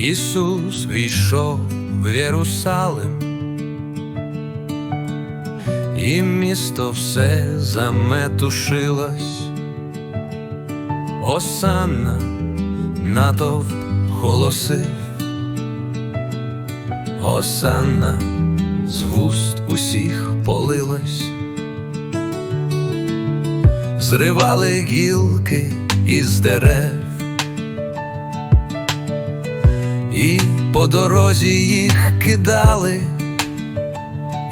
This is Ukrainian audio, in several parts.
Ісус війшов в Єрусалим, і місто все заметушилось, Осанна натовп голосив, Осанна з вуст усіх полилось, зривали гілки із дерев. І по дорозі їх кидали.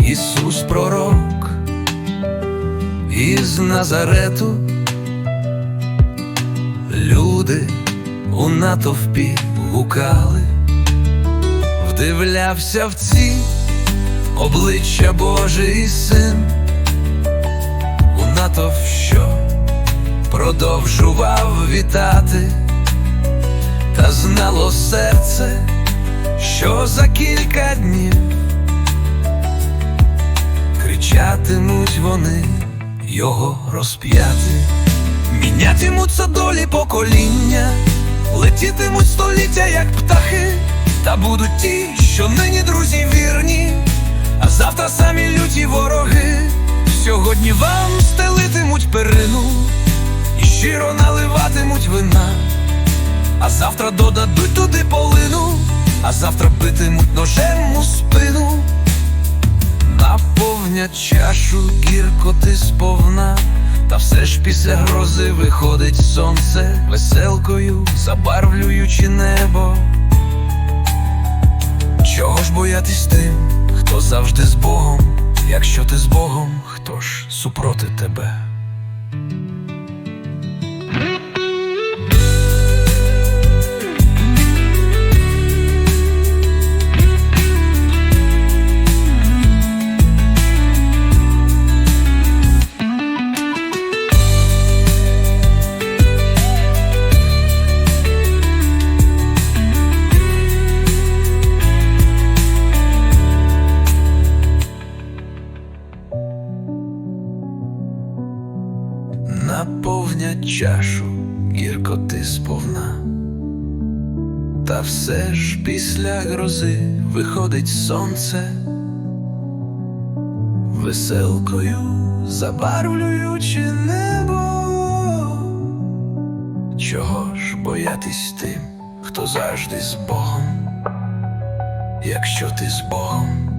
Ісус пророк із Назарету. Люди у натовпі гукали, вдивлявся в ці обличчя Божий син, у натовп, що продовжував вітати. та знало серце, що за кілька днів кричатимуть вони його розп'яти, мінятимуться долі покоління, летітимуть століття, як птахи, та будуть ті, що нині друзі вірні, а завтра самі люті вороги. Сьогодні вам стелитимуть перину і щиро наливатимуть вина. А завтра додадуть туди полину, а завтра битимуть ножем у спину, наповнять чашу гіркоти сповна, та все ж після грози виходить сонце веселкою, забарвлюючи небо. Чого ж боятись тим, хто завжди з Богом, якщо ти з Богом, хто ж супроти тебе? Наповнять чашу гіркоти сповна. Та все ж після грози виходить сонце, веселкою забарвлюючи небо. Чого ж боятись тим, хто завжди з Богом, якщо ти з Богом?